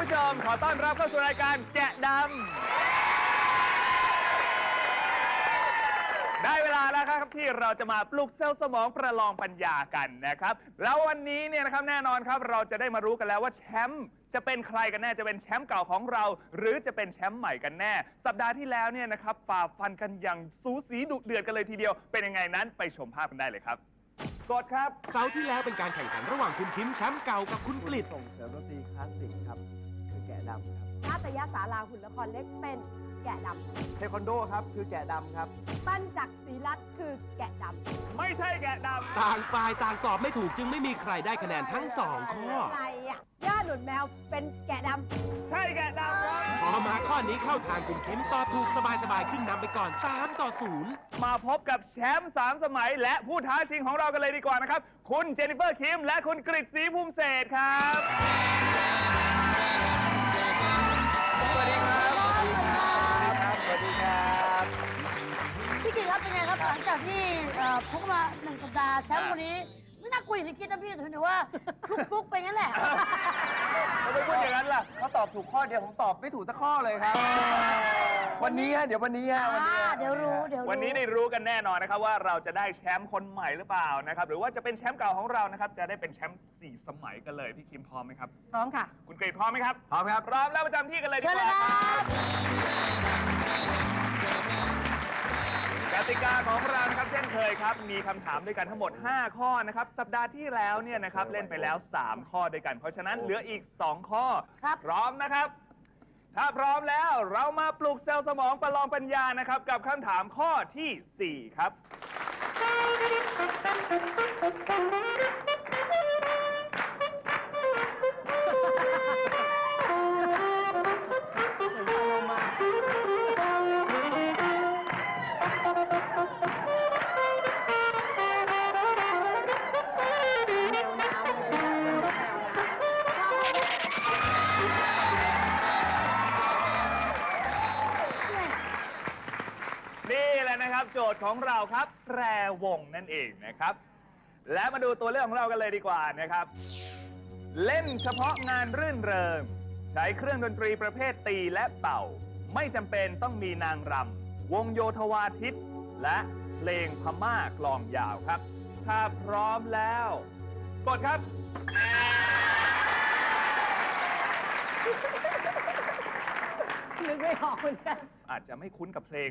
ผู้ชม ขอต้อนรับเข้าสู่รายการแกะดำ ได้เวลาแล้วครับที่เราจะมาปลุกเซลล์สมองประลองปัญญากันนะครับ แล้ววันนี้เนี่ยนะครับแน่นอนครับเราจะได้มารู้กันแล้วว่าแชมป์จะเป็นใครกันแน่จะเป็นแชมป์เก่าของเรา หรือจะเป็นแชมป์ใหม่กันแน่ สัปดาห์ที่แล้วเนี่ยนะครับฝ่าฟันกันอย่างสูสีดุเดือดกันเลยทีเดียว เป็นยังไงนั้นไปชมภาพกันได้เลยครับกดครับ เสาร์ที่แล้วเป็นการแข่งขันระหว่างคุณทิมแชมป์เก่ากับคุณกลิด ส่งเสริมดนตรีคลาสสิกครับ ดำครับนาฏยศาลาหุ่นละครเล็กเป็นแกะดำเทควันโดครับคือแกะดำครับปั้นจักรศรีรัตน์คือแกะดำไม่ใช่แกะดำต่างฝ่ายต่างตอบไม่ถูกจึงไม่มีใครได้คะแนนทั้งสองข้อ อะไรอะย่าหนุนแมวเป็นแกะดำใช่แกะดำครับพอมาข้อนี้เข้าทางคุณคิมตอบถูกสบายๆขึ้นนำไปก่อน 3 ต่อำมาพบกับแชมป์สามสมัย และผู้ท้าชิงของเรากันเลยดีกว่านะครับ คุณเจนิเฟอร์คิมและคุณกริดศรีภูมิเศษครับ หลังจากที่เอ่กมาหนึ่งสัปดาห์แชมป์คนนี้ ไม่น่าคุยอย่างที่คิดนะพี่ถือว่าฟลุกฟลุกไปงั้นแหละ ทำไมพูดอย่างนั้นล่ะเขาตอบถูกข้อเดียวผมตอบไม่ถูกสักข้อเลยครับ วันนี้ฮะเดี๋ยววันนี้ฮะวันนี้เดี๋ยวรู้เดี๋ยวรู้วันนี้ได้รู้กันแน่นอนนะครับว่าเราจะได้แชมป์คนใหม่หรือเปล่านะครับหรือว่าจะเป็นแชมป์เก่าของเรานะครับจะได้เป็นแชมป์สี่สมัยกันเลยพี่คิมพร้อมไหมครับพร้อมค่ะ คุณเกรดพร้อมไหมครับพร้อมครับ พร้อมแล้วประจำที่กันเลยดีกว่าครับ กติกาของเรานะครับเช่นเคยครับ มีคำถามด้วยกันทั้งหมด 5 ข้อนะครับ สัปดาห์ที่แล้วเนี่ยนะครับเล่นไปแล้ว 3 ข้อด้วยกัน เพราะฉะนั้นเหลืออีก 2 ข้อ ครับ พร้อมนะครับ ถ้าพร้อมแล้วเรามาปลุกเซลล์สมองประลองปัญญานะครับ กับคำถามข้อที่ 4 ครับ กโจทย์ของเราครับแตรวงนั่นเองนะครับ และมาดูตัวเลือกของเรากันเลยดีกว่านะครับ เล่นเฉพาะงานรื่นเริง ใช้เครื่องดนตรีประเภทตีและเป่า ไม่จำเป็นต้องมีนางรำวงโยธวาทิต และเพลงพม่ากลองยาวครับ ถ้าพร้อมแล้ว กดครับนึกไม่ออกเหมือนกันอาจจะไม่คุ้นกับเพลง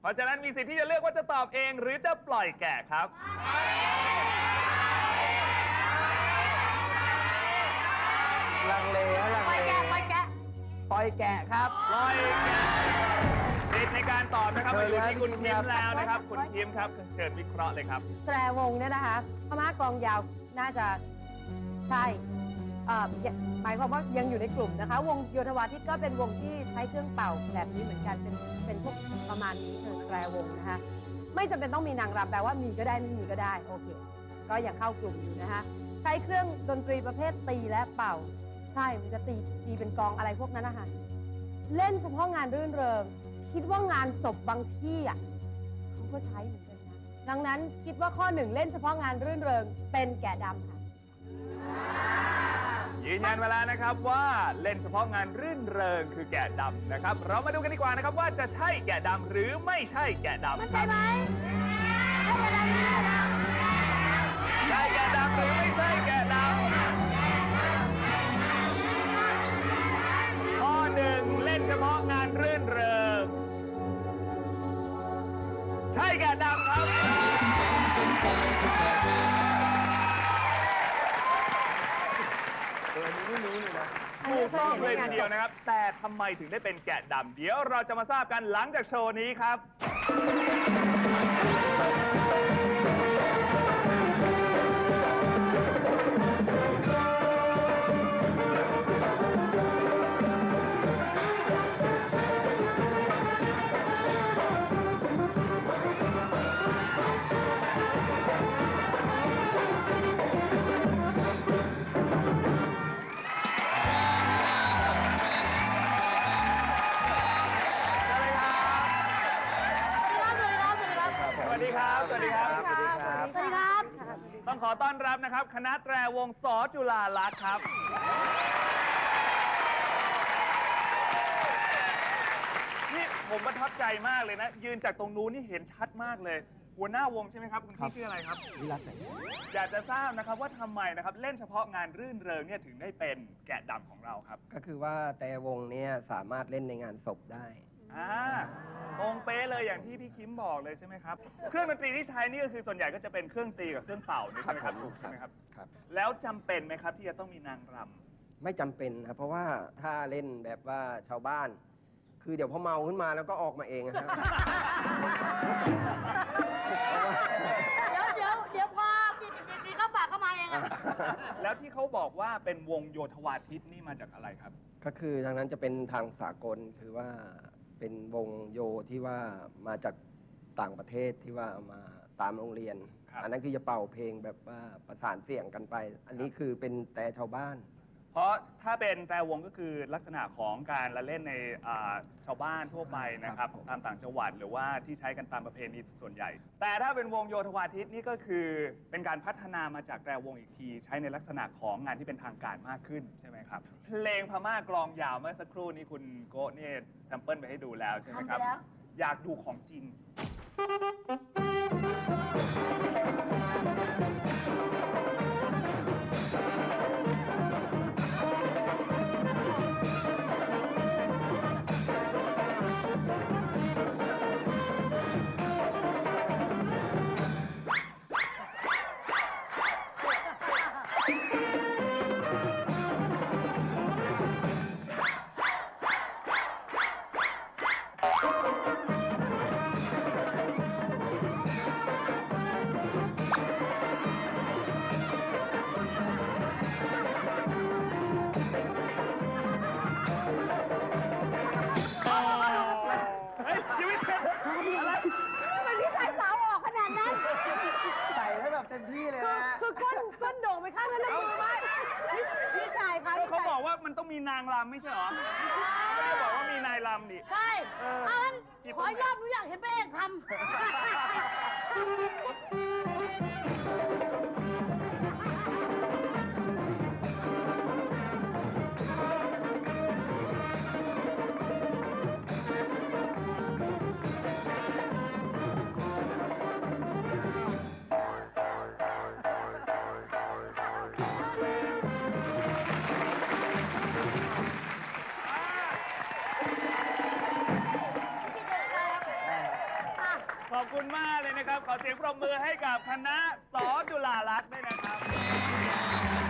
เพราะฉะนั้นมีสิทธิ์ที่จะเลือกว่าจะตอบเอง หรือจะปล่อยแกะครับ ลังเลฮะลังไปเลแกะไปแกะปล่อยแกะครับ ปล่อยแกะสิทธิ์ในการตอบนะครับเชิมาญอยู่เลยที่คุณครับคิมแล้วนะครับ คุณคิมครับเชิญวิเคราะห์เลยครับ แตรวงเนี่ยนะคะพม่ากลองยาวน่าจะใช่ เอ่อหมายความว่ายังอยู่ในกลุ่มนะคะ วงโยธวาทิตก็เป็นวงที่ใช้เครื่องเป่าแบบนี้เหมือนกันเป็นเป็นพวกประมาณนี้คือแตรวงนะคะ ไม่จำเป็นต้องมีนางรำแปลว่ามีก็ได้ไม่มีก็ได้โอเคก็ยังเข้ากลุ่มอยู่นะคะใช้เครื่องดนตรีประเภทตีและเป่า ใช่มันจะตีตีเป็นกองอะไรพวกนั้นนะคะเล่นเฉพาะงานรื่นเริง คิดว่างานศพบางที่อะเขาก็ใช้เหมือนกันนะดังนั้นคิดว่าข้อหนึ่งเล่นเฉพาะงานรื่นเริง เป็นแกะดำค่ะ ยืนยันมาแล้วนะครับว่าเล่นเฉพาะงานรื่นเริงคือแกะดำนะครับ เรามาดูกันดีกว่านะครับว่าจะใช่แกะดำหรือไม่ใช่แกะดำมันใช่ไหมใช่กระ ต้องเลยทีเดียวนะครับ แต่ทำไมถึงได้เป็นแกะดำเดี๋ยวเราจะมาทราบกันหลังจากโชว์นี้ครับ ขอต้อนรับนะครับ คณะแตรวงสอจุฬาลักษณ์ครับ นี่ผมประทับใจมากเลยนะ ยืนจากตรงนู้นนี่เห็นชัดมากเลย หัวหน้าวงใช่ไหมครับ คุณพี่ชื่ออะไรครับ วิรัตแสงอยากจะทราบนะครับว่าทำไมนะครับ เล่นเฉพาะงานรื่นเริงเนี่ยถึงได้เป็นแกะดำของเราครับ ก็คือว่าแต่วงเนี้ยสามารถเล่นในงานศพได้ อ่าตรงเป๊ะเลยอย่างที่พี่คิมบอกเลยใช่ไหมครับ เครื่องดนตรีที่ใช้นี่ก็คือส่วนใหญ่ก็จะเป็นเครื่องตีกับเครื่องเป่านี่ใช่ไหมครับถูกใช่ไหมครับ ครับ แล้วจำเป็นไหมครับที่จะต้องมีนางรำ ไม่จำเป็นครับเพราะว่าถ้าเล่นแบบว่าชาวบ้าน คือเดี๋ยวพอเมาขึ้นมาแล้วก็ออกมาเองอะครับ เดี๋ยวเดี๋ยวเดี๋ยวพอปีสิบปีเข้าปากเข้ามาเองอะแล้วที่เขาบอกว่าเป็นวงโยธวาทิตนี่มาจากอะไรครับ ก็คือทางนั้นจะเป็นทางสากลคือว่า เป็นวงโยที่ว่ามาจากต่างประเทศที่ว่าเอามาตามโรงเรียน ครับ อันนั้นคือจะเป่าเพลงแบบว่าประสานเสียงกันไป อันนี้คือเป็นแต่ชาวบ้าน เพราะถ้าเป็นแตรวงก็คือลักษณะของการละเล่นในอ่าชาวบ้านทั่วไปนะครับครับผมตามต่างจังหวัดหรือว่าที่ใช้กันตามประเพณีส่วนใหญ่ แต่ถ้าเป็นวงโยธวาทิตนี่ก็คือเป็นการพัฒนามาจากแตรวงอีกที ใช้ในลักษณะของงานที่เป็นทางการมากขึ้นใช่ไหมครับเพลงพม่ากลองยาวเมื่อสักครู่นี้คุณโกะเนี่ยแซมเปิลไปให้ดูแล้วใช่ไหมทำคไปรับแล้ว อยากดูของจริง นก้นโด่งไปข้างนั้นแล้วมือไม่พี่พี่ชายคะก็พี่เขาชายบอกว่ามันต้องมีนางรำไม่ใช่เหรอไม่ได้บอกว่ามีนายรำดิ ใช่เออเอางั้นหยิบขออีกรอบหนูอยากเห็นพระเอกทำ รบมือให้กับคณะสอจุฬาลักษณ์ด้วยนะครับ